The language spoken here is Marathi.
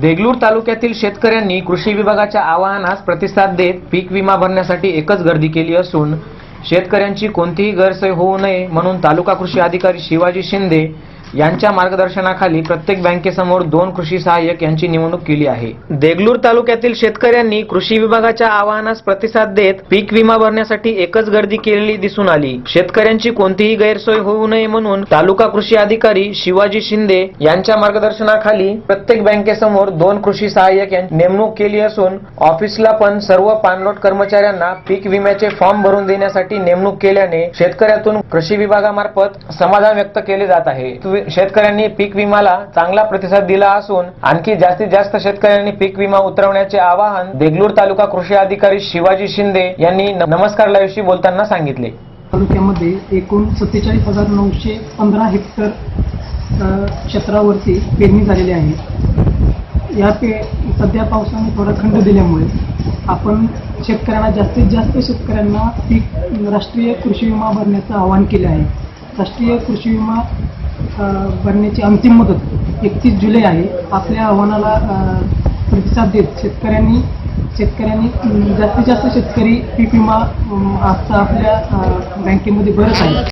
देगलूर तालुक्यातील शेतकऱ्यांनी कृषी विभागाच्या आवाहनास प्रतिसाद देत पीक विमा भरण्यासाठी एकच गर्दी केली असून शेतकऱ्यांची कोणतीही गैरसोय होऊ नये म्हणून तालुका कृषी अधिकारी शिवाजी शिंदे यांच्या मार्गदर्शनाखाली प्रत्येक बँकेसमोर दोन कृषी सहाय्यक यांची निवडणूक केली आहे. देगलूर तालुक्यातील शेतकऱ्यांनी कृषी विभागाच्या आवाहनास प्रतिसाद देत पीक विमा भरण्यासाठी एकच गर्दी केलेली दिसून आली. शेतकऱ्यांची कोणतीही गैरसोय होऊ नये म्हणून तालुका कृषी अधिकारी शिवाजी शिंदे यांच्या मार्गदर्शनाखाली प्रत्येक बँकेसमोर दोन कृषी सहाय्यक यांची नेमणूक केली असून ऑफिसला पण सर्व पाणलोट कर्मचाऱ्यांना पीक विम्याचे फॉर्म भरून देण्यासाठी नेमणूक केल्याने शेतकऱ्यातून कृषी विभागामार्फत समाधान व्यक्त केले जात आहे. शेतकऱ्यांनी पीक विमाला चांगला प्रतिसाद दिला असून आणखी जास्तीत जास्त शेतकऱ्यांनी पीक विमा उतरवण्याचे आवाहन देगलूर तालुका कृषी अधिकारी शिवाजी शिंदे यांनी नमस्कार लाईव्हशी बोलताना सांगितले. तालुक्यामध्ये एकूण सत्तेचाळीस हजार नऊशे पंधरा हेक्टर क्षेत्रावरती पेरणी झालेली आहे. या पे सध्या पावसाने थोडा खंड दिल्यामुळे आपण शेतकऱ्यांना जास्तीत जास्त शेतकऱ्यांना पीक राष्ट्रीय कृषी विमा भरण्याचं आवाहन केले आहे. राष्ट्रीय कृषी विमा भरण्याची अंतिम मुदत एकतीस जुलै आहे. आपल्या आव्हानाला प्रतिसाद देत शेतकऱ्यांनी शेतकऱ्यांनी जास्तीत जास्त शेतकरी पीक विमा आजचा आपल्या बँकेमध्ये भरत आहे